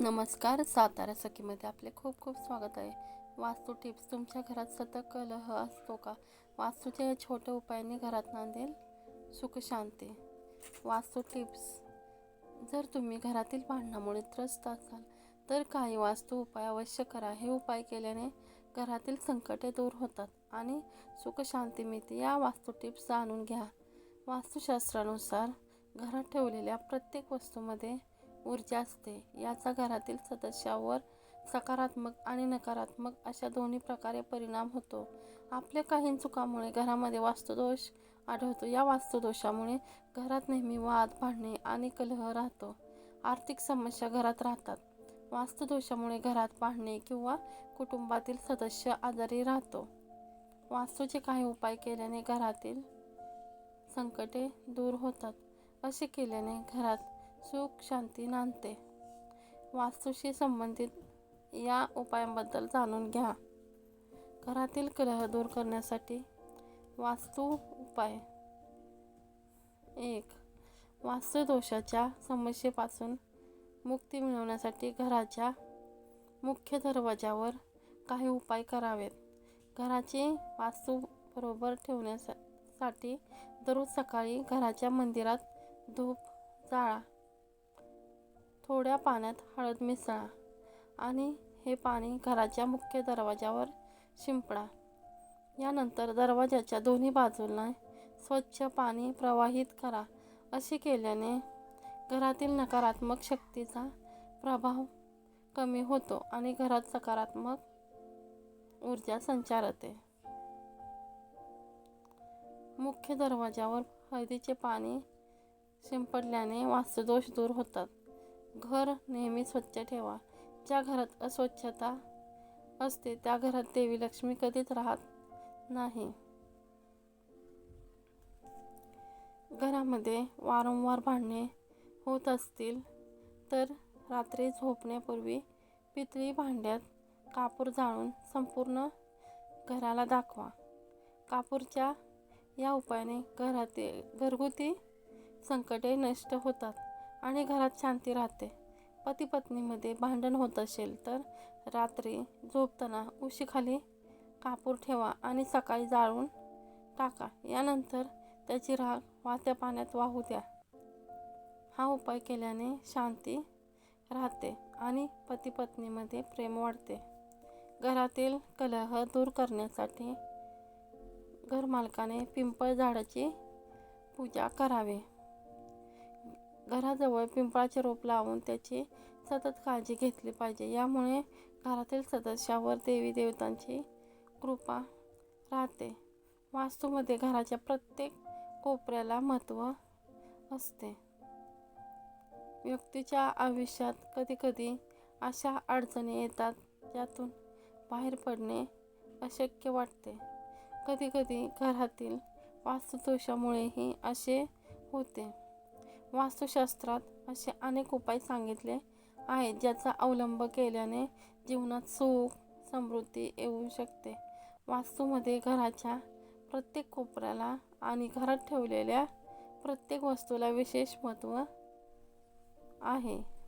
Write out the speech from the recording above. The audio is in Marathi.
नमस्कार सातारा सखीमध्ये आपले खूप खूप स्वागत आहे. वास्तू टिप्स तुमच्या घरात सतत कलह असतो का? वास्तूच्या या छोट्या उपायांनी घरात नांदेल सुखशांती वास्तू टिप्स जर तुम्ही घरातील भांडणामुळे त्रस्त असाल तर काही वास्तू उपाय अवश्य करा. हे उपाय केल्याने घरातील संकटे दूर होतात आणि सुखशांती मिळते. या वास्तू टिप्स जाणून घ्या. वास्तुशास्त्रानुसार घरात ठेवलेल्या प्रत्येक वस्तूमध्ये ऊर्जा असते. याचा घरातील सदस्यावर सकारात्मक आणि नकारात्मक अशा दोन्ही प्रकारे परिणाम होतो. आपल्या काही चुकामुळे घरामध्ये वास्तुदोष आढळतो. या वास्तुदोषामुळे घरात नेहमी वाद भांडणे आणि कलह राहतो. आर्थिक समस्या घरात राहतात. वास्तुदोषामुळे घरात भांडणे किंवा कुटुंबातील सदस्य आजारी राहतो. वास्तूचे काही उपाय केल्याने घरातील संकटे दूर होतात. असे केल्याने घरात सुख शांती नांदते. वास्तूशी संबंधित या उपायांबद्दल जाणून घ्या. घरातील कलह दूर करण्यासाठी वास्तू उपाय. एक वास्तुदोषाच्या समस्येपासून मुक्ती मिळवण्यासाठी घराच्या मुख्य दरवाजावर काही उपाय करावेत. घराची वास्तू बरोबर ठेवण्यासाठी दररोज सकाळी घराच्या मंदिरात धूप जाळा थोड्या पाण्यात हळद मिसळा आणि हे पाणी घराच्या मुख्य दरवाजावर शिंपडा. यानंतर दरवाजाच्या दोन्ही बाजूंना स्वच्छ पाणी प्रवाहित करा असे केल्याने घरातील नकारात्मक शक्तीचा प्रभाव कमी होतो आणि घरात सकारात्मक ऊर्जा संचारते. मुख्य दरवाजावर हळदीचे पाणी शिंपडल्याने वास्तुदोष दूर होतात. घर नेहमी स्वच्छ ठेवा. ज्या घरात अस्वच्छता असते त्या घरात देवी लक्ष्मी कधीच राहत नाही. घरामध्ये वारंवार भांडणे होत असतील तर रात्री झोपण्यापूर्वी पितळी भांड्यात कापूर जाळून संपूर्ण घराला दाखवा. कापूरच्या या उपायाने घरातील घरगुती संकटे नष्ट होतात. आणि घरात शांती राहते. पती पत्नीमध्ये भांडण होत असेल तर रात्री झोपताना उशीखाली कापूर ठेवा आणि सकाळी जाळून टाका. यानंतर त्याची राग वाहत्या पाण्यात वाहू द्या. हा उपाय केल्याने शांती राहते आणि पती पत्नीमध्ये प्रेम वाढते. घरातील कलह दूर करण्यासाठी घरमालकाने पिंपळ झाडाची पूजा करावी. घराजवळ पिंपळाचे रोप लावून त्याची सतत काळजी घेतली पाहिजे. यामुळे घरातील सदस्यावर देवी देवतांची कृपा राहते. वास्तूमध्ये घराच्या प्रत्येक कोपऱ्याला महत्त्व असते. व्यक्तीच्या आयुष्यात कधीकधी अशा अडचणी येतात ज्यातून बाहेर पडणे अशक्य वाटते. कधीकधी घरातील वास्तुदोषामुळेही असे होते. वास्तुशास्त्रात असे अनेक उपाय सांगितले आहेत ज्याचा अवलंब केल्याने जीवनात सुख समृद्धी येऊ शकते. वास्तूमध्ये घराच्या प्रत्येक कोपऱ्याला आणि घरात ठेवलेल्या प्रत्येक वस्तूला विशेष महत्त्व आहे.